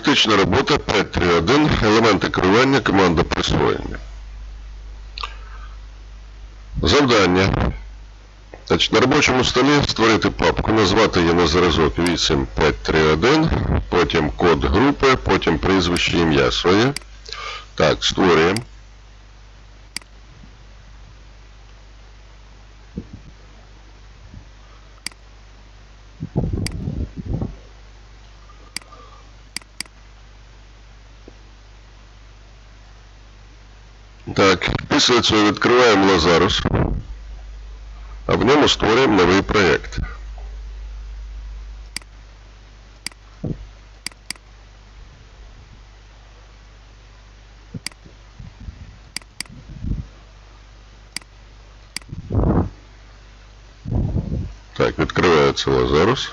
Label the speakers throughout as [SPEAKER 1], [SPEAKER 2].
[SPEAKER 1] Практична робота 5.3.1. Елементи керування, команда присвоєння. Завдання. Значить, на робочому столі створити папку, назвати її на зразок 8531, потім код групи, потім прізвище ім'я своє. Так, створюємо. Так, цього відкриваємо Лазарус, а в ньому створюємо новий проєкт. Так, відкривається Лазарус.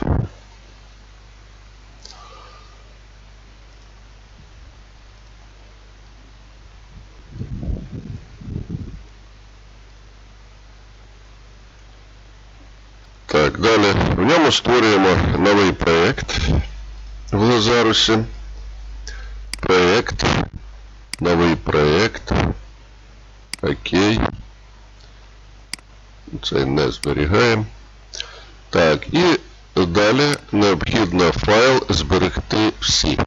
[SPEAKER 1] Так, далі. В ньому створюємо новий проєкт Лазарусі. Проєкт. Новий проєкт. Окей. Це не зберігаємо. Так, і далі необхідно файл зберегти всі.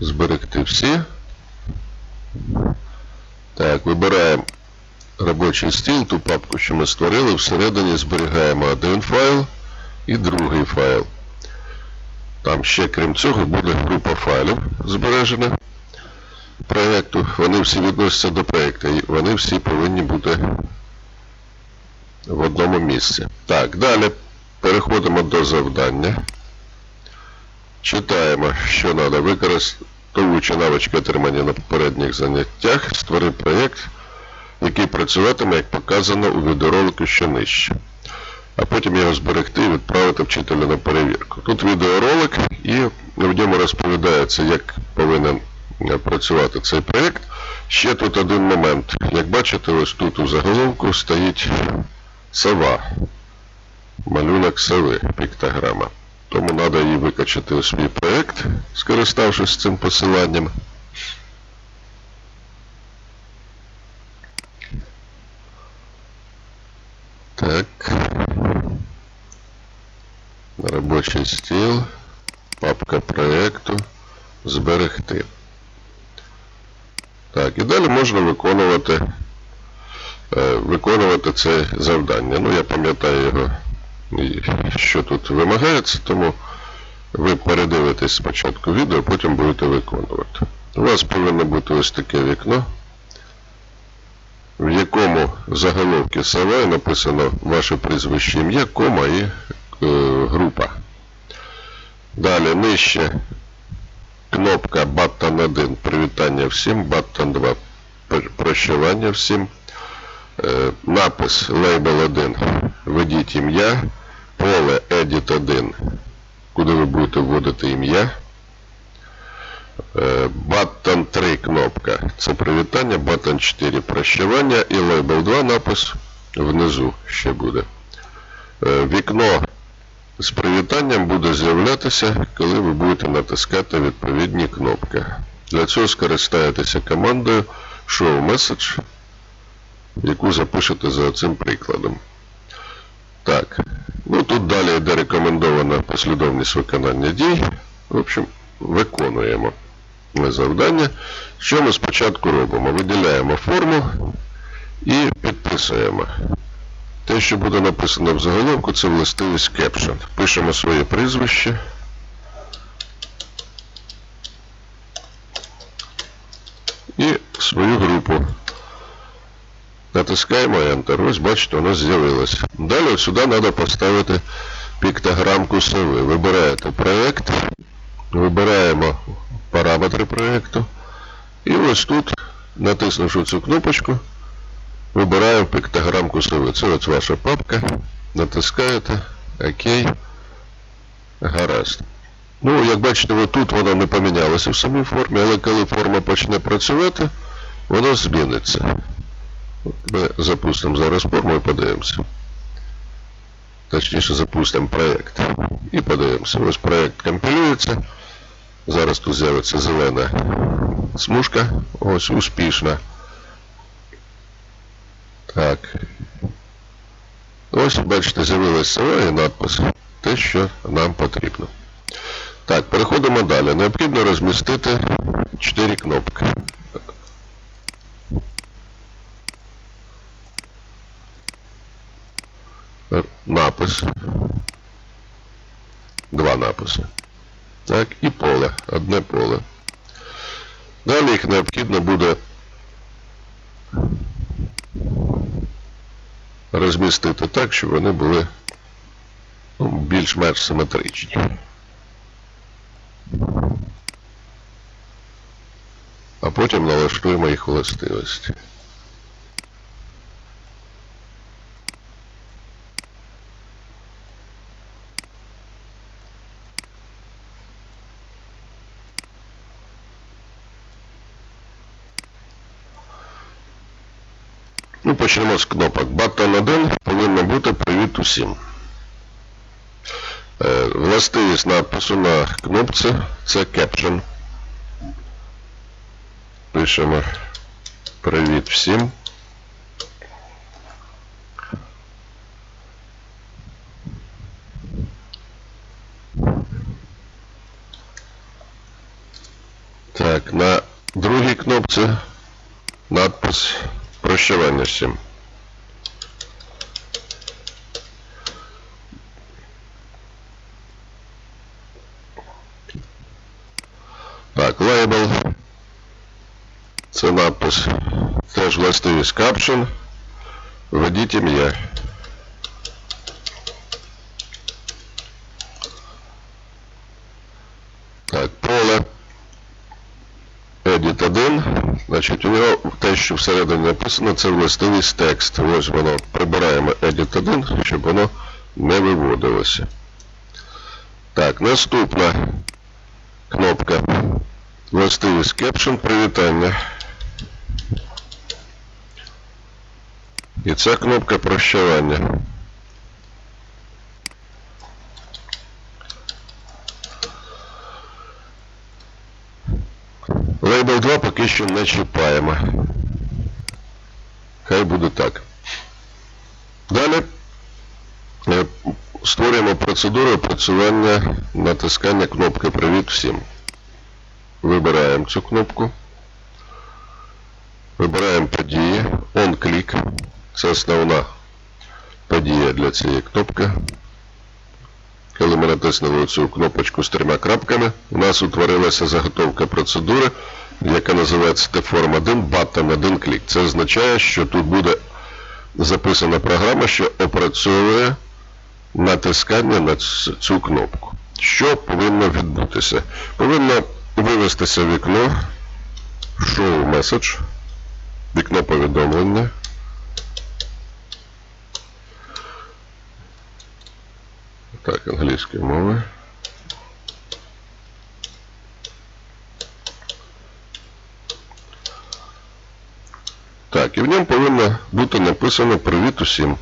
[SPEAKER 1] Зберегти всі. Так, вибираємо робочий стіл, ту папку, що ми створили, всередині зберігаємо один файл і другий файл. Там ще, крім цього, буде група файлів збережена проєкту. Вони всі відносяться до проєкту, і вони всі повинні бути в одному місці. Так, далі переходимо до завдання. Читаємо, що треба. Використовуючи навички отримані на попередніх заняттях, створи проєкт, який працюватиме, як показано у відеоролику, що нижче. А потім його зберегти і відправити вчителю на перевірку. Тут відеоролик, і в ньому розповідається, як повинен е, працювати цей проєкт. Ще тут один момент. Як бачите, ось тут у заголовку стоїть сова. Малюнок сови, піктограма. Тому треба її викачати у свій проєкт, скориставшись цим посиланням. Так. Робочий стіл, папка проєкту, зберегти. Так, і далі можна виконувати, е, виконувати це завдання. Ну, я пам'ятаю його, що тут вимагається, тому ви передивитесь спочатку відео, потім будете виконувати. У вас повинно бути ось таке вікно в якому заголовки сова написано ваше прізвище ім'я, кома і група. Далі нижче кнопка Button 1 привітання всім, Button 2 прощування всім. Е, напис Label 1 введіть ім'я, поле Edit 1, куди ви будете вводити ім'я. Button 3 кнопка. Це привітання, Button 4 прощування і Label 2 напис внизу ще буде. Е, Вікно з привітанням буде з'являтися, коли ви будете натискати відповідні кнопки. Для цього скористаєтеся командою Show Message, яку запишете за цим прикладом. Так, ну тут далі йде рекомендована послідовність виконання дій. В общем, виконуємо завдання. Що ми спочатку робимо? Виділяємо форму і підписуємо. Те, що буде написано в заголовку, це властивість caption. Пишемо своє прізвище. І свою групу. Натискаємо Enter. Ось бачите, у нас з'явилося. Далі сюди треба поставити піктограмку сови. Вибираєте проєкт, вибираємо параметри проєкту. І ось тут, натиснувши цю кнопочку, вибираємо піктограмку сови. Це ось ваша папка. Натискаєте ОК. Гаразд. Ну, як бачите, ви тут воно не помінялося в самій формі, але коли форма почне працювати, воно зміниться. Ми запустимо зараз форму і подивимося. Точніше запустимо проєкт. І подивимося. Ось проєкт компілюється. Зараз тут з'явиться зелена смужка. Ось успішна. Так. Ось, бачите, з'явилася сова і надпис. Те, що нам потрібно. Так, переходимо далі. Необхідно розмістити 4 кнопки. Напис. Два написи. Так, і поле. Одне поле. Далі їх необхідно буде розмістити так, щоб вони були ну, більш-менш симетричні. А потім налаштуємо їх властивості. Ну, почнемо з кнопок. Button 1 повинно бути привіт усім. Е, Властивість напису на кнопці це Caption. Пишемо привіт всім. Так, на другій кнопці надпис прощування всім. Так, лейбл. Це надпис. Теж властивість caption. Введіть ім'я. Так, поле. Edit 1. Значить, у нього те, що всередині написано, це властивість текст. Ось воно. Прибираємо Edit 1, щоб воно не виводилося. Так, наступна кнопка. Властивість Caption привітання. І ця кнопка прощавання. Лейбл 2 поки що не. Хай буде так. Далі е, створюємо процедуру опрацювання натискання кнопки Привіт всім. Вибираємо цю кнопку. Вибираємо події. On-клік. Це основна подія для цієї кнопки. Коли ми натиснули цю кнопочку з трьома крапками, у нас утворилася заготовка процедури, яка називається T-Form 1 Button 1 клік. Це означає, що тут буде записана програма, що опрацьовує натискання на цю кнопку. Що повинно відбутися? Повинно вивестися вікно Show Message, вікно повідомлення. Так, англійської мови. і в ньому повинно бути написано Привіт усім.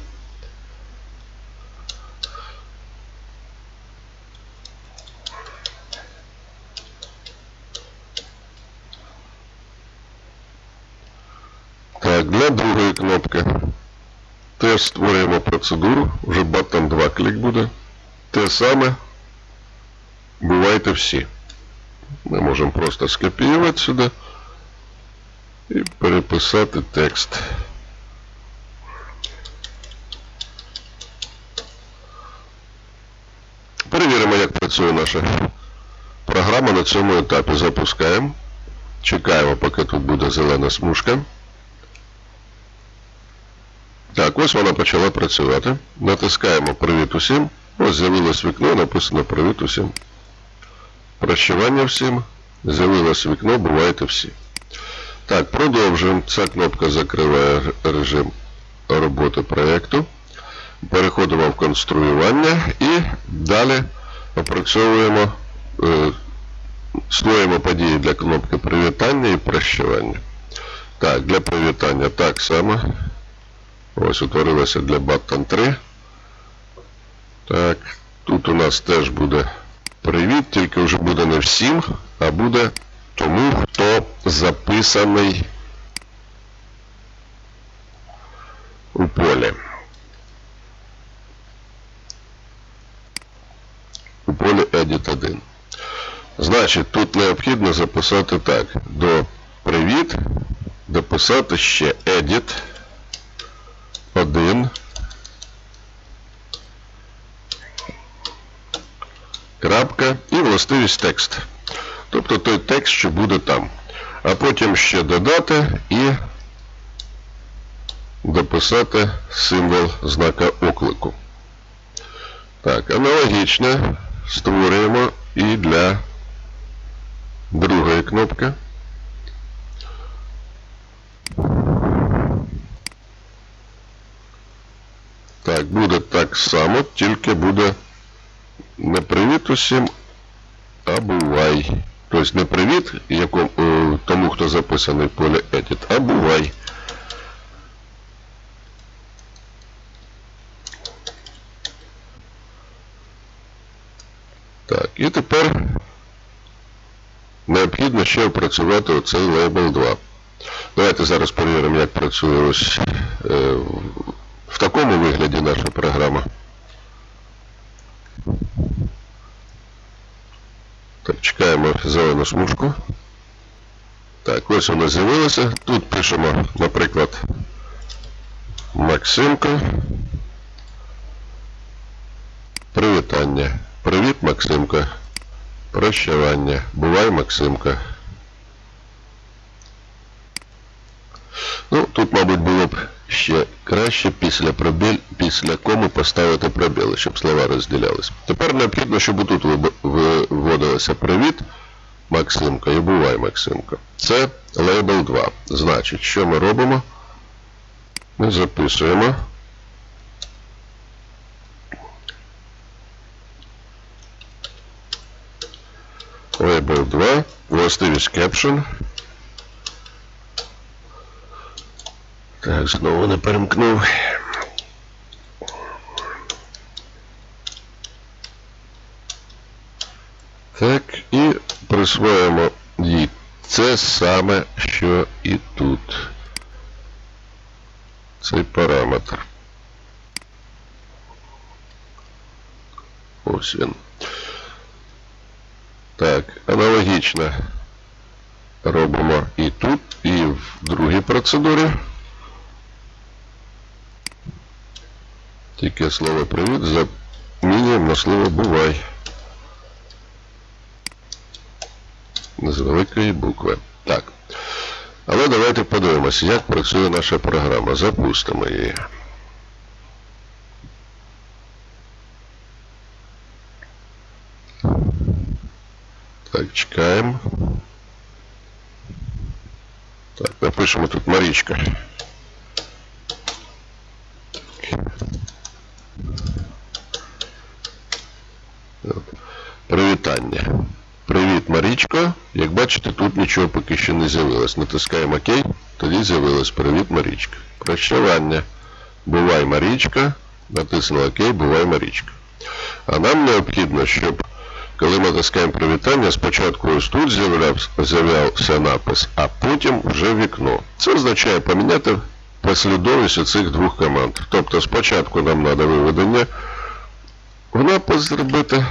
[SPEAKER 1] Так, для другої кнопки теж створюємо процедуру, вже button 2 клік буде. Те саме бувайте всі. Ми можемо просто скопіювати сюди І переписати текст. Перевіримо, як працює наша програма на цьому етапі. Запускаємо. Чекаємо, поки тут буде зелена смужка. Так, ось вона почала працювати. Натискаємо Привіт усім. Ось з'явилось вікно, написано Привіт усім. Прощування всім. З'явилось вікно, бувайте всі. Так, продовжуємо. Ця кнопка закриває режим роботи проєкту. Переходимо в конструювання і далі опрацьовуємо, е, створюємо події для кнопки привітання і прощування. Так, для привітання так само. Ось утворилося для Button 3. Так, тут у нас теж буде Привіт, тільки вже буде не всім, а буде тому, хто записаний у полі. У полі Edit 1. Значить, тут необхідно записати так. До привіт дописати ще Edit 1 крапка і властивість текст. Тобто той текст, що буде там. А потім ще додати і дописати символ знака оклику. Так, аналогічно створюємо і для другої кнопки. Так, буде так само, тільки буде не привіт усім, а бувай. Тобто не привіт якому, е, тому, хто записаний в полі Edit, а бувай. Так, і тепер необхідно ще опрацювати оцей лейбл 2. Давайте зараз перевіримо, як працює ось е, в такому вигляді наша програма. Так, чекаємо зелену смужку. Так, ось вона з'явилася. Тут пишемо, наприклад, Максимко. Привітання. Привіт, Максимко. Прощавання. Бувай, Максимко. Ну, тут, мабуть, було б ще краще після пробіль, після кому поставити пробіли, щоб слова розділялись. Тепер необхідно, щоб тут виводилося привіт, Максимко, і бувай, Максимко. Це лейбл 2. Значить, що ми робимо? Ми записуємо. Лейбл 2, властивість caption. Так, знову не перемкнув. Так, і присвоїмо їй це саме, що і тут. Цей параметр. Ось він. Так, аналогічно робимо і тут, і в другій процедурі. Тільки слово привіт замінюємо на слово бувай. З великої букви. Так. Але давайте подивимося, як працює наша програма. Запустимо її. Так, чекаємо. Так, напишемо тут Марічка. Привітання. Привіт, Марічко. Як бачите, тут нічого поки що не з'явилось. Натискаємо ОК, тоді з'явилось Привіт, Марічка. Прощавання. Бувай, Марічка. Натиснули ОК, бувай, Марічка. А нам необхідно, щоб коли ми натискаємо привітання, спочатку ось тут з'являвся напис, а потім вже вікно. Це означає поміняти послідовність оцих двох команд. Тобто спочатку нам треба виведення в напис зробити,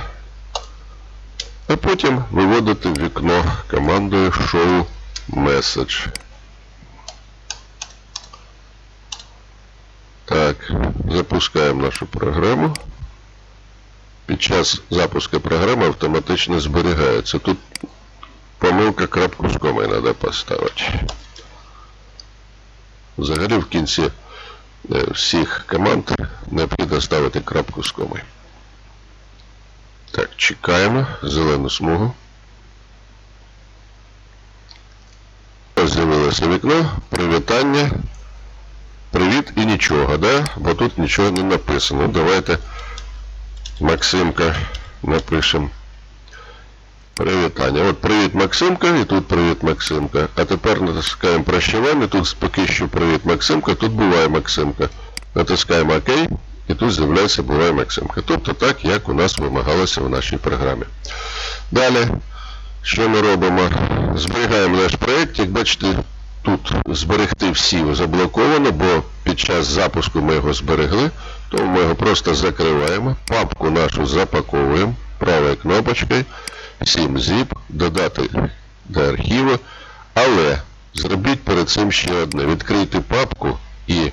[SPEAKER 1] а потім виводити вікно командою show message. Так, запускаємо нашу програму. Під час запуску програми автоматично зберігається. Тут помилка крапку з комою треба поставити. Взагалі в кінці е, всіх команд необхідно ставити крапку з комою. Так, чекаємо зелену смугу. З'явилося вікно, привітання, привіт і нічого, да? бо тут нічого не написано. Давайте Максимка напишемо. Привітання. От привіт Максимка і тут привіт Максимка. А тепер натискаємо прощавання. Тут поки що привіт Максимка, тут буває Максимка. Натискаємо ОК і тут з'являється буває Максимка. Тобто так, як у нас вимагалося в нашій програмі. Далі, що ми робимо? Зберігаємо наш проєкт. Як бачите, тут зберегти всі заблоковано, бо під час запуску ми його зберегли, тому ми його просто закриваємо, папку нашу запаковуємо правою кнопочкою, 7zip, додати до архіву, але зробіть перед цим ще одне. Відкрийте папку і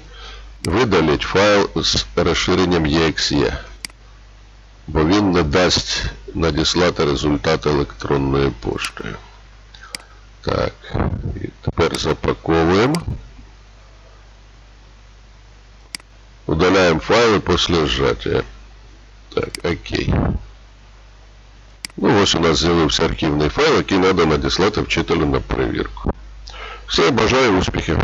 [SPEAKER 1] видаліть файл з розширенням EXE, бо він не дасть надіслати результат електронною поштою. Так, і тепер запаковуємо. Удаляємо файли після сжаття. Так, окей. Ну ось у нас з'явився архівний файл, який треба надіслати вчителю на перевірку. Все, бажаю успіхів.